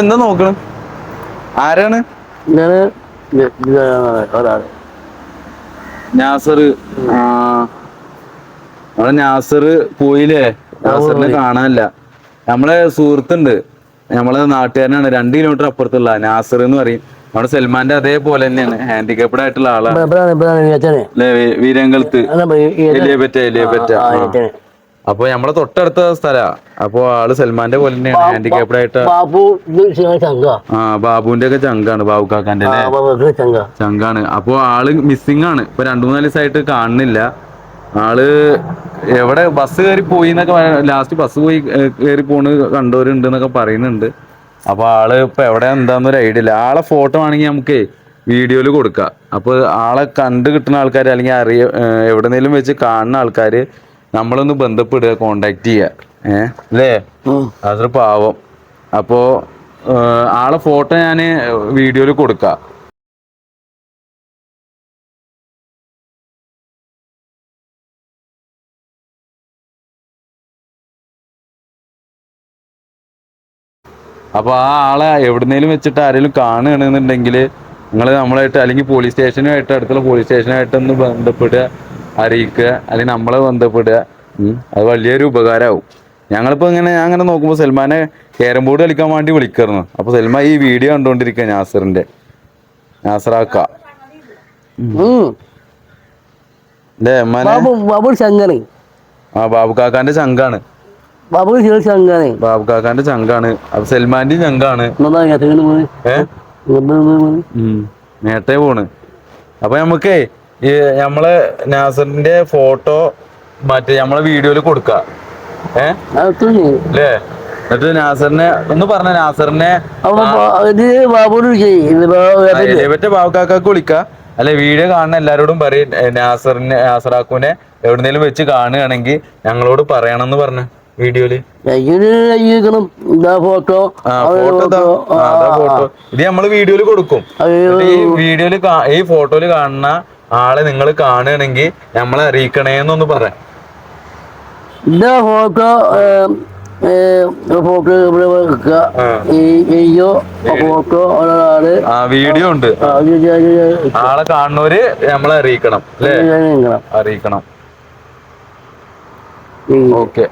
എന്താ നോക്കണ് ആരാണ് ഞാൻ ഒരാൾ നാസർ നമ്മളെ നാസർ പോയില്ലേ നാസറിനെ. കാണാനില്ല നമ്മളെ സുഹൃത്തുണ്ട് നമ്മളെ നാട്ടുകാരനാണ് രണ്ട് കിലോമീറ്റർ അപ്പുറത്തുള്ള നാസർ എന്ന് പറയും നമ്മുടെ സൽമാന്റെ അതേപോലെ തന്നെയാണ് ഹാൻഡിക്കാപ്ഡ് ആയിട്ടുള്ള ആളാണ് വീരങ്കലത്ത് എലിയപ്പറ്റ എലിയപ്പറ്റ. അപ്പൊ നമ്മളെ തൊട്ടടുത്ത സ്ഥലാ. അപ്പൊ ആൾ സൽമാന്റെ പോലെ തന്നെയാണ്. ഹാൻഡിക്കാപ്ഡ് ആയിട്ട് ബാബു ആ ബാബുവിന്റെ ഒക്കെ ചങ്കാണ് ബാബു കാക്കാന്റെ ചങ്കാണ്. അപ്പൊ ആൾ മിസ്സിംഗ് ആണ്. ഇപ്പൊ രണ്ടു മൂന്നാൽ ദിവസമായിട്ട് കാണുന്നില്ല. ആൾ എവിടെ ബസ് കയറി പോയി എന്നൊക്കെ ലാസ്റ്റ് ബസ് പോയി കയറി പോണ് കണ്ടവരുണ്ട് എന്നൊക്കെ പറയുന്നുണ്ട്. അപ്പൊ ആൾ ഇപ്പൊ എവിടെ എന്താന്നൊരു ഐഡിയ ഇല്ല. ആളെ ഫോട്ടോ ആണെങ്കിൽ നമുക്ക് വീഡിയോയിൽ കൊടുക്കാം. അപ്പൊ ആളെ കണ്ടു കിട്ടുന്ന ആൾക്കാർ അല്ലെങ്കിൽ അറിയ എവിടെന്നേലും വെച്ച് കാണുന്ന ആൾക്കാര് നമ്മളൊന്ന് ബന്ധപ്പെടുക കോണ്ടാക്ട് ചെയ്യുക. ഏഹ് അല്ലേ അതൊരു പാവം. അപ്പോ ആളെ ഫോട്ടോ ഞാൻ വീഡിയോയിൽ കൊടുക്കാം. അപ്പൊ ആ ആളെ എവിടുന്നേലും വെച്ചിട്ട് ആരെങ്കിലും കാണുകയാണെന്നുണ്ടെങ്കിൽ നിങ്ങൾ നമ്മളായിട്ട് അല്ലെങ്കിൽ പോലീസ് സ്റ്റേഷനുമായിട്ട് അടുത്തുള്ള പോലീസ് സ്റ്റേഷനുമായിട്ട് ഒന്ന് ബന്ധപ്പെടുക. അറിയിക്കുക അല്ലെങ്കിൽ നമ്മളെ ബന്ധപ്പെടുക. അത് വലിയൊരു ഉപകാരമാവും ഞങ്ങളിപ്പോ ഇങ്ങനെ ഞാൻ അങ്ങനെ നോക്കുമ്പോൾ സൽമാനെ ക്യാരം ബോർഡ് കളിക്കാൻ വേണ്ടി വിളിക്കായിരുന്നു. അപ്പൊ സൽമാൻ ഈ വീഡിയോ കണ്ടുകൊണ്ടിരിക്കുക നാസറിന്റെ നാസറാക്ക. ബാബു ആ കാക്കാന്റെ ചങ്കാണ്. ബാബു ചങ്കണി. ബാബു കാക്കാന്റെ ചങ്കാണ്. അപ്പൊ സൽമാന്റെ ചങ്കാണ്. നേട്ടേ പോണ്. അപ്പൊ നമുക്കേ ഈ നമ്മളെ നാസറിന്റെ ഫോട്ടോ മറ്റേ നമ്മളെ വീഡിയോയിൽ കൊടുക്ക. ഏ? എന്നിട്ട് നാസറിനെ ഒന്ന് പറഞ്ഞ നാസറിനെ. മറ്റേ ബാബുക്കാക്കാക്ക് വിളിക്ക. അല്ലെ വീഡിയോ കാണുന്ന എല്ലാരോടും പറയും നാസറിനെ നാസറാക്കുനെ എവിടുന്നേലും വെച്ച് കാണുകയാണെങ്കിൽ ഞങ്ങളോട് പറയണം എന്ന് പറഞ്ഞ വീഡിയോയിൽ ഫോട്ടോ. ഫോട്ടോ ഇത്. നമ്മൾ വീഡിയോയിൽ കൊടുക്കും. ഈ വീഡിയോയിൽ ഈ ഫോട്ടോയിൽ കാണുന്ന ആളെ നിങ്ങൾ കാണുകയാണെങ്കിൽ നമ്മളെ അറിയിക്കണേന്നൊന്ന് പറയാം ഇതാ ഫോട്ടോ ഏ, ഏ, ഫോട്ടോ ഇവിടെ വെക്കുക. ആ. അയ്യോ ഫോട്ടോ ഒരാൾ. ആ വീഡിയോ ഉണ്ട്. ആളെ കാണുന്നവര് നമ്മളെ അറിയിക്കണം അറിയിക്കണം. ഓക്കെ.